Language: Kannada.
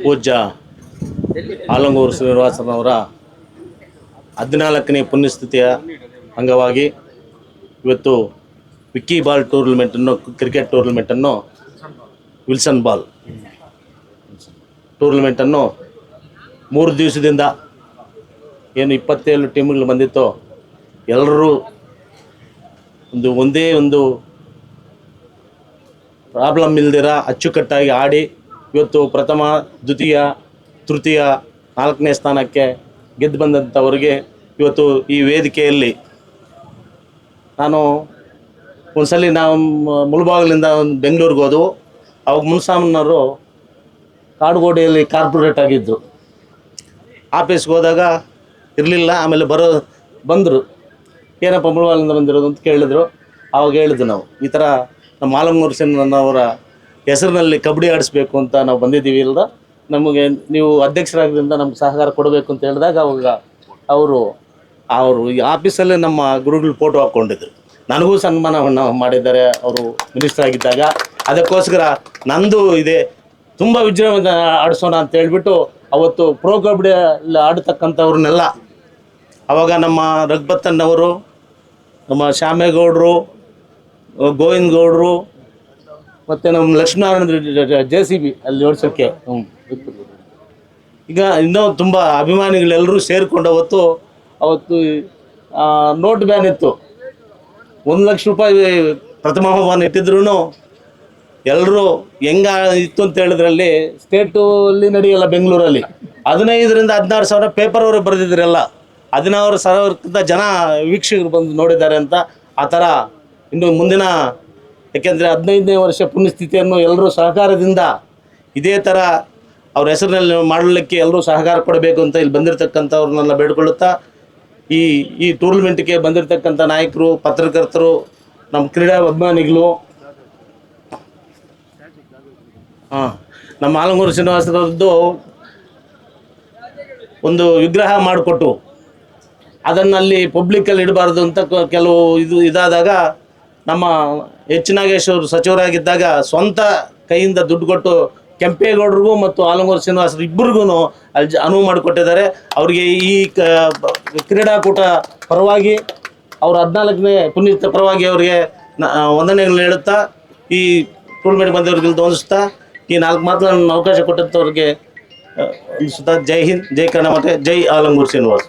ಪೂಜ್ಯ ಆಲಂಗೂರು ಶ್ರೀನಿವಾಸನವರ ಹದಿನಾಲ್ಕನೇ ಪುಣ್ಯಸ್ಥಿತಿಯ ಅಂಗವಾಗಿ ಇವತ್ತು ವಿಕ್ಕಿ ಬಾಲ್ ಟೂರ್ನಮೆಂಟನ್ನು ಕ್ರಿಕೆಟ್ ಟೂರ್ನಮೆಂಟನ್ನು ವಿಲ್ಸನ್ ಬಾಲ್ ಟೂರ್ನಮೆಂಟನ್ನು ಮೂರು ದಿವಸದಿಂದ ಏನು ಇಪ್ಪತ್ತೇಳು ಟೀಮ್ಗಳು ಬಂದಿತ್ತೋ ಎಲ್ಲರೂ ಒಂದು ಒಂದೇ ಒಂದು ಪ್ರಾಬ್ಲಮ್ ಇಲ್ದಿರ ಅಚ್ಚುಕಟ್ಟಾಗಿ ಆಡಿ ಇವತ್ತು ಪ್ರಥಮ, ದ್ವಿತೀಯ, ತೃತೀಯ, ನಾಲ್ಕನೇ ಸ್ಥಾನಕ್ಕೆ ಗೆದ್ದು ಬಂದಂಥವ್ರಿಗೆ ಇವತ್ತು ಈ ವೇದಿಕೆಯಲ್ಲಿ ನಾನು ಒಂದ್ಸಲಿ ನಾವು ಮುಳುಬಾಗಿಲಿಂದ ಒಂದು ಬೆಂಗಳೂರಿಗೆ ಹೋದವು. ಅವಾಗ ಮುನ್ಸಾಮನವರು ಕಾಡುಗೋಡಿಯಲ್ಲಿ ಕಾರ್ಪೊರೇಟ್ ಆಗಿದ್ದರು ಆಫೀಸ್ಗೆ ಹೋದಾಗ ಇರಲಿಲ್ಲ, ಆಮೇಲೆ ಬರೋ, ಬಂದರು. ಏನಪ್ಪ ಮುಳಬಾಗಿಲಿಂದ ಬಂದಿರೋದು ಅಂತ ಕೇಳಿದ್ರು. ಆವಾಗ ಹೇಳಿದ್ವಿ ನಾವು, ಈ ಥರ ನಮ್ಮ ಮಾಲಮ್ಮೂರು ಸಿನ್ನವರ ಹೆಸರಿನಲ್ಲಿ ಕಬಡ್ಡಿ ಆಡಿಸ್ಬೇಕು ಅಂತ ನಾವು ಬಂದಿದ್ದೀವಿ ಇಲ್ಲದ ನಮಗೆ ನೀವು ಅಧ್ಯಕ್ಷರಾದ್ರಿಂದ ನಮ್ಗೆ ಸಹಕಾರ ಕೊಡಬೇಕು ಅಂತ ಹೇಳಿದಾಗ ಅವಾಗ ಅವರು ಅವರು ಈ ಆಫೀಸಲ್ಲೇ ನಮ್ಮ ಗುರುಗಳು ಫೋಟೋ ಹಾಕ್ಕೊಂಡಿದ್ರು. ನನಗೂ ಸನ್ಮಾನವನ್ನು ಮಾಡಿದ್ದಾರೆ, ಅವರು ಮಿನಿಸ್ಟರ್ ಆಗಿದ್ದಾಗ. ಅದಕ್ಕೋಸ್ಕರ ನಂದು ಇದೆ, ತುಂಬ ವಿಜೃಂಭಣೆ ಆಡಿಸೋಣ ಅಂತ ಹೇಳ್ಬಿಟ್ಟು ಅವತ್ತು ಪ್ರೋ ಕಬಡ್ಡಿ ಆಡತಕ್ಕಂಥವ್ರನ್ನೆಲ್ಲ, ಅವಾಗ ನಮ್ಮ ರಘುಪತ್ತಣ್ಣವರು ನಮ್ಮ ಶ್ಯಾಮೇಗೌಡರು ಗೋವಿಂದ ಗೌಡರು ಮತ್ತು ನಮ್ಮ ಲಕ್ಷ್ಮೀನಾರಾಯಣ ಜೆ ಸಿ ಬಿ ಅಲ್ಲಿ ಓಡಿಸೋಕ್ಕೆ. ಈಗ ಇನ್ನೂ ತುಂಬ ಅಭಿಮಾನಿಗಳೆಲ್ಲರೂ ಸೇರಿಕೊಂಡು ಅವತ್ತು ಅವತ್ತು ನೋಟ್ ಬ್ಯಾನ್ ಇತ್ತು. ಒಂದು ಲಕ್ಷ ರೂಪಾಯಿ ಪ್ರಥಮ ಬಹುಮಾನ ಇಟ್ಟಿದ್ರು ಎಲ್ಲರೂ ಹೆಂಗ ಇತ್ತು ಅಂತ ಹೇಳಿದ್ರಲ್ಲಿ ಸ್ಟೇಟು ಅಲ್ಲಿ ನಡೆಯಲ್ಲ ಬೆಂಗಳೂರಲ್ಲಿ. ಹದಿನೈದರಿಂದ ಹದಿನಾರು ಸಾವಿರ ಪೇಪರ್ ಅವರು ಬರೆದಿದ್ರಲ್ಲ ಹದಿನಾರು ಸಾವಿರಕ್ಕಿಂತ ಜನ ವೀಕ್ಷಕರು ಬಂದು ನೋಡಿದ್ದಾರೆ ಅಂತ ಆ ಥರ ಇನ್ನು ಮುಂದಿನ ಯಾಕೆಂದರೆ ಹದಿನೈದನೇ ವರ್ಷ ಪುಣ್ಯಸ್ಥಿತಿಯನ್ನು ಎಲ್ಲರೂ ಸಹಕಾರದಿಂದ ಇದೇ ಥರ ಅವ್ರ ಹೆಸರಿನಲ್ಲಿ ಮಾಡಲಿಕ್ಕೆ ಎಲ್ಲರೂ ಸಹಕಾರ ಕೊಡಬೇಕು ಅಂತ ಇಲ್ಲಿ ಬಂದಿರತಕ್ಕಂಥವ್ರನ್ನೆಲ್ಲ ಬೇಡ್ಕೊಳ್ಳುತ್ತಾ ಈ ಈ ಟೂರ್ನಮೆಂಟ್ಗೆ ಬಂದಿರತಕ್ಕಂಥ ನಾಯಕರು, ಪತ್ರಕರ್ತರು, ನಮ್ಮ ಕ್ರೀಡಾ ಅಭಿಮಾನಿಗಳು, ಹಾಂ, ನಮ್ಮ ಆಲಂಗೂರು ಶ್ರೀನಿವಾಸರದ್ದು ಒಂದು ವಿಗ್ರಹ ಮಾಡಿಕೊಟ್ಟು ಅದನ್ನಲ್ಲಿ ಪಬ್ಲಿಕ್ಕಲ್ಲಿ ಇಡಬಾರ್ದು ಅಂತ ಕೆಲವು ಇದು ಇದಾದಾಗ ನಮ್ಮ ಎಚ್ ನಾಗೇಶ್ವರು ಸಚಿವರಾಗಿದ್ದಾಗ ಸ್ವಂತ ಕೈಯಿಂದ ದುಡ್ಡು ಕೊಟ್ಟು ಕೆಂಪೇಗೌಡರಿಗೂ ಮತ್ತು ಆಲಂಗೂರು ಶ್ರೀನಿವಾಸರು ಇಬ್ಬರಿಗೂ ಅಲ್ಲಿ ಅನುವು ಮಾಡಿಕೊಟ್ಟಿದ್ದಾರೆ. ಅವರಿಗೆ ಈ ಕ್ರೀಡಾಕೂಟ ಪರವಾಗಿ ಅವ್ರ ಹದಿನಾಲ್ಕನೇ ಪುನೀತ ಪರವಾಗಿ ಅವರಿಗೆ ವಂದನೆಗಳನ್ನ ಹೇಳುತ್ತಾ ಈ ಟೂರ್ನಮೆಂಟ್ ಬಂದವ್ರಿಗೆ ವಂದಿಸ್ತಾ ಈ ನಾಲ್ಕು ಮಾತುಗಳನ್ನು ಅವಕಾಶ ಕೊಟ್ಟಂಥವ್ರಿಗೆ ಆ, ವಂದಿಸುತ್ತಾ ಜೈ ಹಿಂದ್ ಜೈ ಕರ್ನಾಟಕ ಜೈ ಆಲಂಗೂರು ಶ್ರೀನಿವಾಸ್.